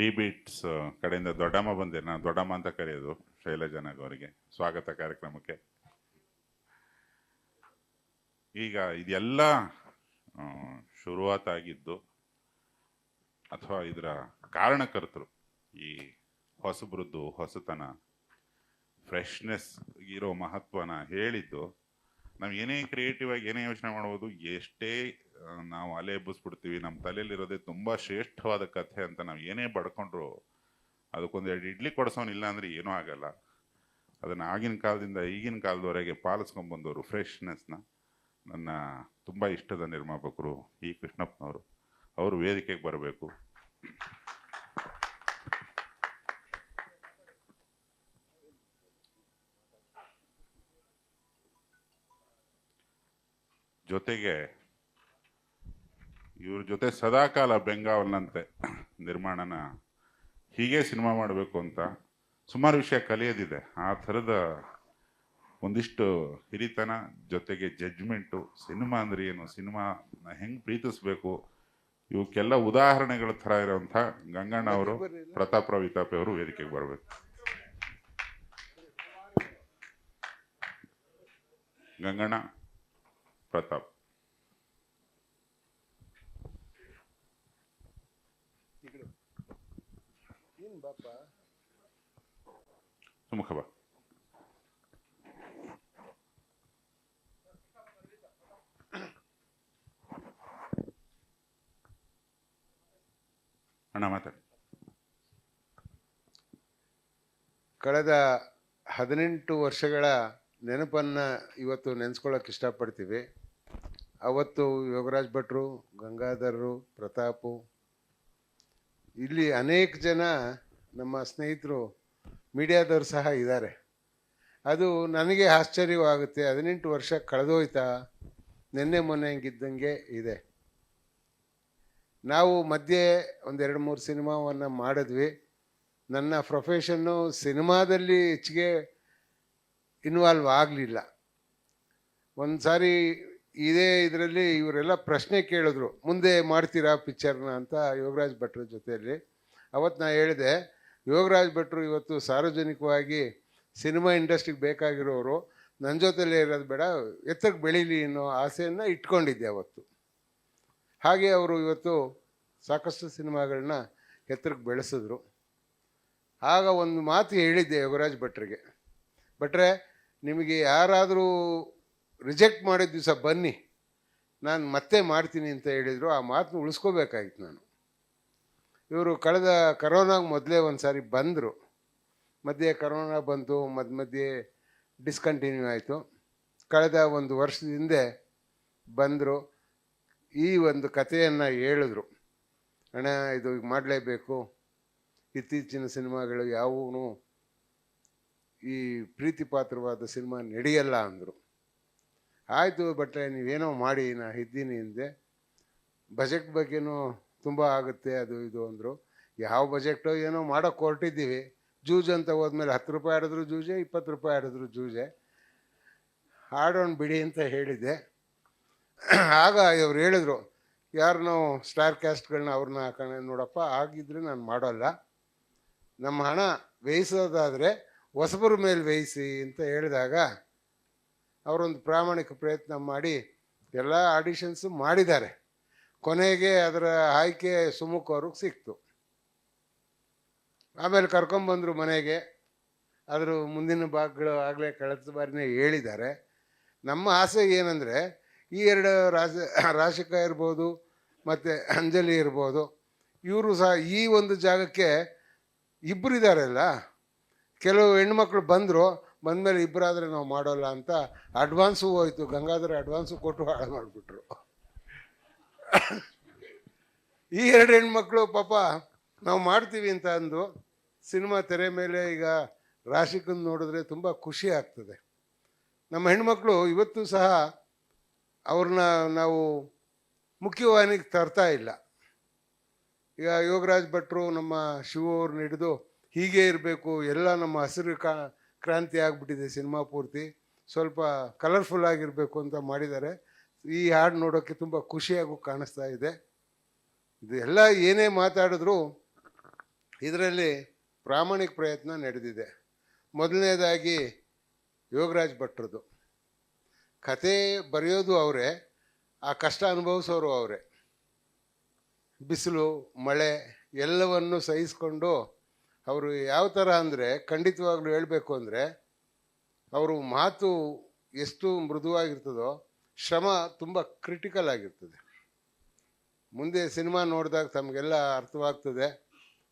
D beats ಕಡೆಯಿಂದ ದೊಡ್ಡಮ್ಮ ಬಂದೆ ನಾನು ದೊಡ್ಡಮ್ಮ ಅಂತ ಕರೆಯೋದು ಶೈಲಜನಾಗ್ ಅವರಿಗೆ. ಸ್ವಾಗತ ಕಾರ್ಯಕ್ರಮಕ್ಕೆ. ಈಗ ಇದೆಲ್ಲ ಶುರುವಾತಾಗಿದ್ದು ಅಥವಾ ಇದರ ಕಾರಣಕರ್ತರು ಈ ಹೊಸಬ್ರದ್ದು ಹೊಸತನ, ಫ್ರೆಶ್ನೆಸ್ ಇರೋ ಮಹತ್ವನ ಹೇಳಿದ್ದು, ನಾವು ಏನೇ ಕ್ರಿಯೇಟಿವ್ ಆಗಿ ಏನೇ ಯೋಚನೆ ಮಾಡ್ಬೋದು, ಎಷ್ಟೇ ನಾವು ಅಲೆ ಎಬ್ಬಿಸ್ಬಿಡ್ತೀವಿ ನಮ್ಮ ತಲೆಯಲ್ಲಿರೋದೇ ತುಂಬ ಶ್ರೇಷ್ಠವಾದ ಕಥೆ ಅಂತ ನಾವು ಏನೇ ಬಡ್ಕೊಂಡ್ರು ಅದಕ್ಕೊಂದು ಎರಡು ಇಡ್ಲಿ ಕೊಡಿಸೋನಿಲ್ಲ ಅಂದರೆ ಏನೂ ಆಗಲ್ಲ. ಅದನ್ನು ಆಗಿನ ಕಾಲದಿಂದ ಈಗಿನ ಕಾಲದವರೆಗೆ ಪಾಲಿಸ್ಕೊಂಬಂದವರು ಫ್ರೆಶ್ನೆಸ್ನ ನನ್ನ ತುಂಬ ಇಷ್ಟದ ನಿರ್ಮಾಪಕರು ಇ ಕೃಷ್ಣಪ್ಪನವರು. ಅವರು ವೇದಿಕೆಗೆ ಬರಬೇಕು. ಜೊತೆಗೆ ಇವ್ರ ಜೊತೆ ಸದಾಕಾಲ ಬೆಂಗಾವಲ್ನಂತೆ ನಿರ್ಮಾಣನ. ಹೀಗೆ ಸಿನಿಮಾ ಮಾಡಬೇಕು ಅಂತ ಸುಮಾರು ವಿಷಯ ಕಲಿಯೋದಿದೆ. ಆ ಥರದ ಒಂದಿಷ್ಟು ಹಿರಿತನ ಜೊತೆಗೆ ಜಡ್ಜ್ಮೆಂಟು ಸಿನಿಮಾ ಅಂದರೆ ಏನು, ಸಿನಿಮಾನ ಹೆಂಗೆ ಪ್ರೀತಿಸ್ಬೇಕು, ಇವಕ್ಕೆಲ್ಲ ಉದಾಹರಣೆಗಳ ಥರ ಇರೋವಂಥ ಗಂಗಣ್ಣ ಅವರು, ಪ್ರತಾಪ್ ರಾವ್ ವಿತಾಪಿ ಅವರು ವೇದಿಕೆಗೆ ಬರಬೇಕು. ಗಂಗಣ್ಣ, ಪ್ರತಾಪ್. ಸುಮುಖ ಬಾ ಅಣ್ಣ ಮಾತಾಡಿ ಕಳೆದ ಹದಿನೆಂಟು ವರ್ಷಗಳ ನೆನಪನ್ನು ಇವತ್ತು ನೆನೆಸ್ಕೊಳ್ಳೋಕೆ ಇಷ್ಟಪಡ್ತೀವಿ. ಅವತ್ತು ಯೋಗರಾಜ್ ಭಟ್ರು ಗಂಗಾಧರರು ಪ್ರತಾಪು ಇಲ್ಲಿ ಅನೇಕ ಜನ ನಮ್ಮ ಸ್ನೇಹಿತರು ಮೀಡಿಯಾದವರು ಸಹ ಇದ್ದಾರೆ. ಅದು ನನಗೆ ಆಶ್ಚರ್ಯವಾಗುತ್ತೆ. ಹದಿನೆಂಟು ವರ್ಷ ಕಳೆದೋಯ್ತಾ, ನಿನ್ನೆ ಮೊನ್ನೆ ಹಂಗಿದ್ದಂಗೆ ಇದೆ. ನಾವು ಮಧ್ಯೆ ಒಂದೆರಡು ಮೂರು ಸಿನಿಮಾವನ್ನು ಮಾಡಿದ್ವಿ. ನನ್ನ ಪ್ರೊಫೆಷನ್ನು ಸಿನಿಮಾದಲ್ಲಿ ಹೆಚ್ಚಿಗೆ ಇನ್ವಾಲ್ವ್ ಆಗಲಿಲ್ಲ. ಒಂದು ಸಾರಿ ಇದೇ ಇದರಲ್ಲಿ ಇವರೆಲ್ಲ ಪ್ರಶ್ನೆ ಕೇಳಿದ್ರು, ಮುಂದೆ ಮಾಡ್ತೀರಾ ಪಿಕ್ಚರ್ನ? ಅಂತ ಯೋಗರಾಜ್ ಭಟ್ರ ಜೊತೆಯಲ್ಲಿ. ಅವತ್ತು ನಾ ಹೇಳಿದೆ, ಯೋಗರಾಜ್ ಭಟ್ರು ಇವತ್ತು ಸಾರ್ವಜನಿಕವಾಗಿ ಸಿನಿಮಾ ಇಂಡಸ್ಟ್ರಿಗೆ ಬೇಕಾಗಿರೋರು ನನ್ನ ಜೊತೆಲೇ ಇರೋದು ಬೇಡ ಎತ್ತರಕ್ಕೆ ಬೆಳೀಲಿ ಅನ್ನೋ ಆಸೆಯನ್ನು ಇಟ್ಕೊಂಡಿದ್ದೆ ಅವತ್ತು. ಹಾಗೆ ಅವರು ಇವತ್ತು ಸಾಕಷ್ಟು ಸಿನಿಮಾಗಳನ್ನ ಎತ್ತರಕ್ಕೆ ಬೆಳೆಸಿದ್ರು. ಆಗ ಒಂದು ಮಾತು ಹೇಳಿದ್ದೆ ಯೋಗರಾಜ್ ಭಟ್ರಿಗೆ. ಭಟ್ರೆ, ನಿಮಗೆ ಯಾರಾದರೂ ರಿಜೆಕ್ಟ್ ಮಾಡಿದ ದಿವಸ ಬನ್ನಿ, ನಾನು ಮತ್ತೆ ಮಾಡ್ತೀನಿ ಅಂತ ಹೇಳಿದರು, ಆ ಮಾತನ್ನ ಉಳಿಸ್ಕೋಬೇಕಾಗಿತ್ತು ನಾನು. ಇವರು ಕಳೆದ ಕರೋನಾಗ ಮೊದಲೇ ಒಂದು ಸಾರಿ ಬಂದರು. ಮಧ್ಯೆ ಕರೋನಾ ಬಂತು ಮಧ್ಯ ಮಧ್ಯೆ ಡಿಸ್ಕಂಟಿನ್ಯೂ ಆಯಿತು. ಕಳೆದ ಒಂದು ವರ್ಷದ ಹಿಂದೆ ಬಂದರು. ಈ ಒಂದು ಕಥೆಯನ್ನು ಹೇಳಿದ್ರು. ಅಣ್ಣ, ಇದು ಮಾಡಲೇಬೇಕು. ಇತ್ತೀಚಿನ ಸಿನಿಮಾಗಳು ಯಾವೂ ಈ ಪ್ರೀತಿ ಪಾತ್ರವಾದ ಸಿನಿಮಾ ನಡೆಯಲ್ಲ ಅಂದರು. ಆಯಿತು ಬಟ್ರೆ ನೀವೇನೋ ಮಾಡಿ, ನಾ ಇದ್ದೀನಿ ಹಿಂದೆ ಬಜೆಟ್ ಬಗ್ಗೆನೂ ತುಂಬ ಆಗುತ್ತೆ, ಅದು ಇದು ಅಂದರು. ಯಾವ ಬಜೆಟೋ ಏನೋ ಮಾಡೋಕ್ಕೆ ಹೊರಟಿದ್ದೀವಿ. ಜೂಜ್ ಅಂತ ಹೋದ್ಮೇಲೆ ಹತ್ತು ರೂಪಾಯಿ ಆಡಿದ್ರು ಜೂಜೆ, ಇಪ್ಪತ್ತು ರೂಪಾಯಿ ಆಡಿದ್ರು ಜೂಜೆ. ಆಡೋಣ ಬಿಡಿ ಅಂತ ಹೇಳಿದ್ದೆ. ಆಗ ಇವ್ರು ಹೇಳಿದ್ರು ಯಾರನ್ನೋ ಸ್ಟಾರ್ ಕ್ಯಾಸ್ಟ್ಗಳನ್ನ ಅವ್ರನ್ನ ಹಾಕೋಣ ನೋಡಪ್ಪ ಆಗಿದ್ರೆ ನಾನು ಮಾಡೋಲ್ಲ. ನಮ್ಮ ಹಣ ವ್ಯಯಿಸೋದಾದರೆ ಹೊಸಬರ ಮೇಲೆ ವ್ಯಯಿಸಿ ಅಂತ ಹೇಳಿದಾಗ ಅವರೊಂದು ಪ್ರಾಮಾಣಿಕ ಪ್ರಯತ್ನ ಮಾಡಿ ಎಲ್ಲ ಆಡಿಷನ್ಸು ಮಾಡಿದ್ದಾರೆ. ಕೊನೆಗೆ ಅದರ ಆಯ್ಕೆ ಸುಮುಖ ಅವ್ರಿಗೆ ಸಿಕ್ತು. ಆಮೇಲೆ ಕರ್ಕೊಂಬಂದರು ಮನೆಗೆ. ಅದರ ಮುಂದಿನ ಭಾಗಗಳು ಆಗಲೇ ಕಳೆದ ಬಾರಿನೇ ಹೇಳಿದ್ದಾರೆ. ನಮ್ಮ ಆಸೆ ಏನಂದರೆ ಈ ಎರಡು ರಾಜ, ರಾಶಿಕ ಇರ್ಬೋದು, ಮತ್ತು ಅಂಜಲಿ ಇರ್ಬೋದು, ಇವರು ಸಹ ಈ ಒಂದು ಜಾಗಕ್ಕೆ ಇಬ್ಬರು ಇದ್ದಾರಲ್ಲ ಕೆಲವು ಹೆಣ್ಮಕ್ಳು ಬಂದರು ಬಂದಮೇಲೆ ಇಬ್ಬರಾದರೆ ನಾವು ಮಾಡೋಲ್ಲ ಅಂತ ಅಡ್ವಾನ್ಸು ಹೋಯಿತು, ಗಂಗಾಧರ ಅಡ್ವಾನ್ಸು ಕೊಟ್ಟು ಹಾಳು ಮಾಡಿಬಿಟ್ರು. ಈ ಎರಡು ಹೆಣ್ಮಕ್ಳು ಪಾಪ ನಾವು ಮಾಡ್ತೀವಿ ಅಂತ ಅಂದು ಸಿನಿಮಾ ತೆರೆ ಮೇಲೆ ಈಗ ರಾಶಿಕನ್ ನೋಡಿದ್ರೆ ತುಂಬ ಖುಷಿ ಆಗ್ತದೆ. ನಮ್ಮ ಹೆಣ್ಮಕ್ಳು ಇವತ್ತು ಸಹ ಅವ್ರನ್ನ ನಾವು ಮುಖ್ಯವಾಹಿನಿಗೆ ತರ್ತಾ ಇಲ್ಲ. ಈಗ ಯೋಗರಾಜ್ ಭಟ್ರು ನಮ್ಮ ಶಿವ ಅವ್ರನ್ನ ಹಿಡಿದು ಹೀಗೆ ಇರಬೇಕು, ಎಲ್ಲ ನಮ್ಮ ಹಸಿರು ಕಾ ಕ್ರಾಂತಿ ಆಗಿಬಿಟ್ಟಿದೆ ಸಿನಿಮಾ ಪೂರ್ತಿ. ಸ್ವಲ್ಪ ಕಲರ್ಫುಲ್ ಆಗಿರಬೇಕು ಅಂತ ಮಾಡಿದ್ದಾರೆ. ಈ ಹಾಡು ನೋಡೋಕ್ಕೆ ತುಂಬ ಖುಷಿಯಾಗೂ ಕಾಣಿಸ್ತಾ ಇದೆ. ಇದು ಎಲ್ಲ ಏನೇ ಮಾತಾಡಿದ್ರು ಇದರಲ್ಲಿ ಪ್ರಾಮಾಣಿಕ ಪ್ರಯತ್ನ ನಡೆದಿದೆ. ಮೊದಲನೇದಾಗಿ ಯೋಗರಾಜ್ ಭಟ್ರದ್ದು. ಕತೆ ಬರೆಯೋದು ಅವರೇ, ಆ ಕಷ್ಟ ಅನುಭವಿಸೋರು ಅವರೇ. ಬಿಸಿಲು, ಮಳೆ ಎಲ್ಲವನ್ನು ಸಹಿಸ್ಕೊಂಡು ಅವರು ಯಾವ ಥರ ಅಂದರೆ ಖಂಡಿತವಾಗ್ಲೂ ಹೇಳಬೇಕು ಅಂದರೆ ಅವರು ಮಾತು ಎಷ್ಟು ಮೃದುವಾಗಿರ್ತದೋ ಶ್ರಮ ತುಂಬ ಕ್ರಿಟಿಕಲ್ ಆಗಿರ್ತದೆ. ಮುಂದೆ ಸಿನಿಮಾ ನೋಡಿದಾಗ ತಮಗೆಲ್ಲ ಅರ್ಥವಾಗ್ತದೆ.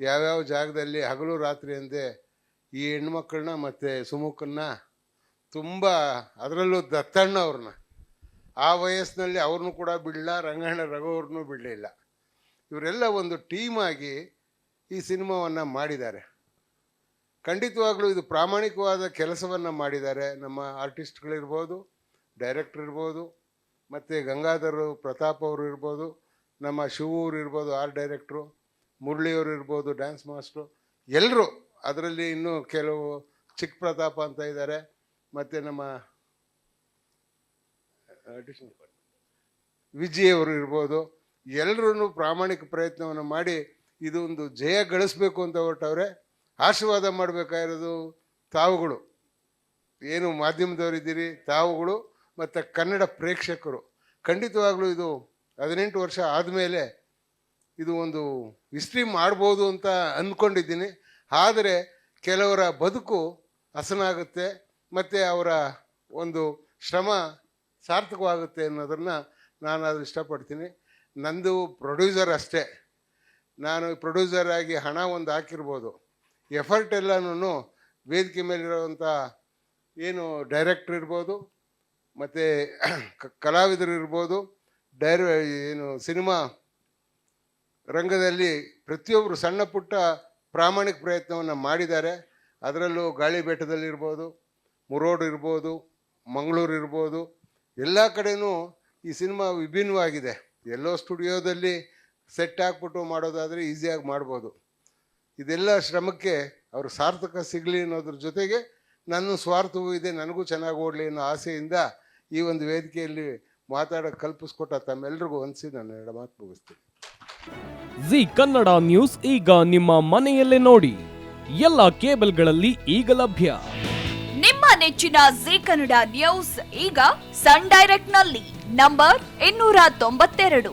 ಯಾವ್ಯಾವ ಜಾಗದಲ್ಲಿ ಹಗಲು ರಾತ್ರಿ ಅಂದೆ ಈ ಹೆಣ್ಮಕ್ಳನ್ನ ಮತ್ತು ಸುಮುಖನ್ನ ತುಂಬ ಅದರಲ್ಲೂ ದತ್ತಣ್ಣ ಅವ್ರನ್ನ. ಆ ವಯಸ್ಸಿನಲ್ಲಿ ಅವ್ರನ್ನೂ ಕೂಡ ಬಿಡಲ್ಲ ರಂಗಣ್ಣ ರಘುವ್ರನ್ನೂ ಬಿಡಲಿಲ್ಲ. ಇವರೆಲ್ಲ ಒಂದು ಟೀಮ್ ಆಗಿ ಈ ಸಿನಿಮಾವನ್ನು ಮಾಡಿದ್ದಾರೆ. ಖಂಡಿತವಾಗಲೂ ಇದು ಪ್ರಾಮಾಣಿಕವಾದ ಕೆಲಸವನ್ನು ಮಾಡಿದ್ದಾರೆ. ನಮ್ಮ ಆರ್ಟಿಸ್ಟ್ಗಳಿರ್ಬೋದು ಡೈರೆಕ್ಟರ್ ಇರ್ಬೋದು ಮತ್ತು ಗಂಗಾಧರ್ ಪ್ರತಾಪ್ ಅವರು ಇರ್ಬೋದು ನಮ್ಮ ಶಿವೂರು ಇರ್ಬೋದು ಆರ್ಟ್ ಡೈರೆಕ್ಟ್ರು ಮುರಳಿಯವರು ಇರ್ಬೋದು ಡ್ಯಾನ್ಸ್ ಮಾಸ್ಟ್ರು ಎಲ್ಲರೂ ಅದರಲ್ಲಿ ಇನ್ನೂ ಕೆಲವು ಚಿಕ್ಕ ಪ್ರತಾಪ ಅಂತ ಇದ್ದಾರೆ. ಮತ್ತು ನಮ್ಮ ವಿಜಯ್ ಅವರು ಇರ್ಬೋದು ಎಲ್ಲರೂ ಪ್ರಾಮಾಣಿಕ ಪ್ರಯತ್ನವನ್ನು ಮಾಡಿ ಇದು ಒಂದು ಜಯ ಗಳಿಸ್ಬೇಕು ಅಂತ ಹೊರಟವ್ರೆ, ಆಶೀರ್ವಾದ ಮಾಡಬೇಕಾಗಿರೋದು ತಾವುಗಳು. ಏನು ಮಾಧ್ಯಮದವರಿದ್ದೀರಿ, ತಾವುಗಳು ಮತ್ತು ಕನ್ನಡ ಪ್ರೇಕ್ಷಕರು. ಖಂಡಿತವಾಗ್ಲೂ ಇದು ಹದಿನೆಂಟು ವರ್ಷ ಆದಮೇಲೆ ಇದು ಒಂದು ಹಿಸ್ಟ್ರಿ ಮಾಡ್ಬೋದು ಅಂತ ಅಂದ್ಕೊಂಡಿದ್ದೀನಿ ಆದರೆ ಕೆಲವರ ಬದುಕು ಹಸನಾಗುತ್ತೆ, ಮತ್ತು ಅವರ ಒಂದು ಶ್ರಮ ಸಾರ್ಥಕವಾಗುತ್ತೆ ಅನ್ನೋದನ್ನು ನಾನು ಅದು ಇಷ್ಟಪಡ್ತೀನಿ. ನಂದು ಪ್ರೊಡ್ಯೂಸರ್ ಅಷ್ಟೇ. ನಾನು ಪ್ರೊಡ್ಯೂಸರ್ ಆಗಿ ಹಣ ಒಂದು ಹಾಕಿರ್ಬೋದು. ಎಫರ್ಟ್ ಎಲ್ಲನೂ ವೇದಿಕೆ ಮೇಲಿರುವಂಥ ಏನು ಡೈರೆಕ್ಟ್ರ್ ಇರ್ಬೋದು, ಮತ್ತು ಕಲಾವಿದರು ಇರ್ಬೋದು, ಡೈರ, ಏನು ಸಿನಿಮಾ ರಂಗದಲ್ಲಿ ಪ್ರತಿಯೊಬ್ಬರು ಸಣ್ಣ ಪುಟ್ಟ ಪ್ರಾಮಾಣಿಕ ಪ್ರಯತ್ನವನ್ನು ಮಾಡಿದ್ದಾರೆ. ಅದರಲ್ಲೂ ಗಾಳಿ ಬೆಟ್ಟದಲ್ಲಿರ್ಬೋದು ಮುರೋಡ್ ಇರ್ಬೋದು, ಮಂಗಳೂರು ಇರ್ಬೋದು, ಎಲ್ಲ ಕಡೆಯೂ ಈ ಸಿನಿಮಾ ವಿಭಿನ್ನವಾಗಿದೆ. ಎಲ್ಲೋ ಸ್ಟುಡಿಯೋದಲ್ಲಿ ಸೆಟ್ ಹಾಕ್ಬಿಟ್ಟು ಮಾಡೋದಾದರೆ ಈಸಿಯಾಗಿ ಮಾಡ್ಬೋದು. ಇದೆಲ್ಲ ಶ್ರಮಕ್ಕೆ ಅವರು ಸಾರ್ಥಕ ಸಿಗಲಿ ಅನ್ನೋದ್ರ ಜೊತೆಗೆ ನನ್ನ ಸ್ವಾರ್ಥವೂ ಇದೆ ನನಗೂ ಚೆನ್ನಾಗಿ ಓಡಲಿ ಅನ್ನೋ ಆಸೆಯಿಂದ ಈ ಒಂದು ವೇದಿಕೆಯಲ್ಲಿ ಮಾತಾಡೋಕೆ ಕಲ್ಪಿಸ್ಕೊಟ್ಟ ತಮ್ಮೆಲ್ಲರಿಗೂ ಅನಿಸಿ ನಾನು ಎರಡು ಮಾತು ಮುಗಿಸ್ತೀನಿ. ಜಿ ಕನ್ನಡ ನ್ಯೂಸ್ ಈಗ ನಿಮ್ಮ ಮನೆಯಲ್ಲೇ ನೋಡಿ. ಎಲ್ಲ ಕೇಬಲ್ಗಳಲ್ಲಿ ಈಗ ಲಭ್ಯ. ನಿಮ್ಮ ನೆಚ್ಚಿನ ಜಿ ಕನ್ನಡ ನ್ಯೂಸ್ ಈಗ ಸನ್ ಡೈರೆಕ್ಟ್ನಲ್ಲಿ ನಂಬರ್ ಇನ್ನೂರ ತೊಂಬತ್ತೆರಡು.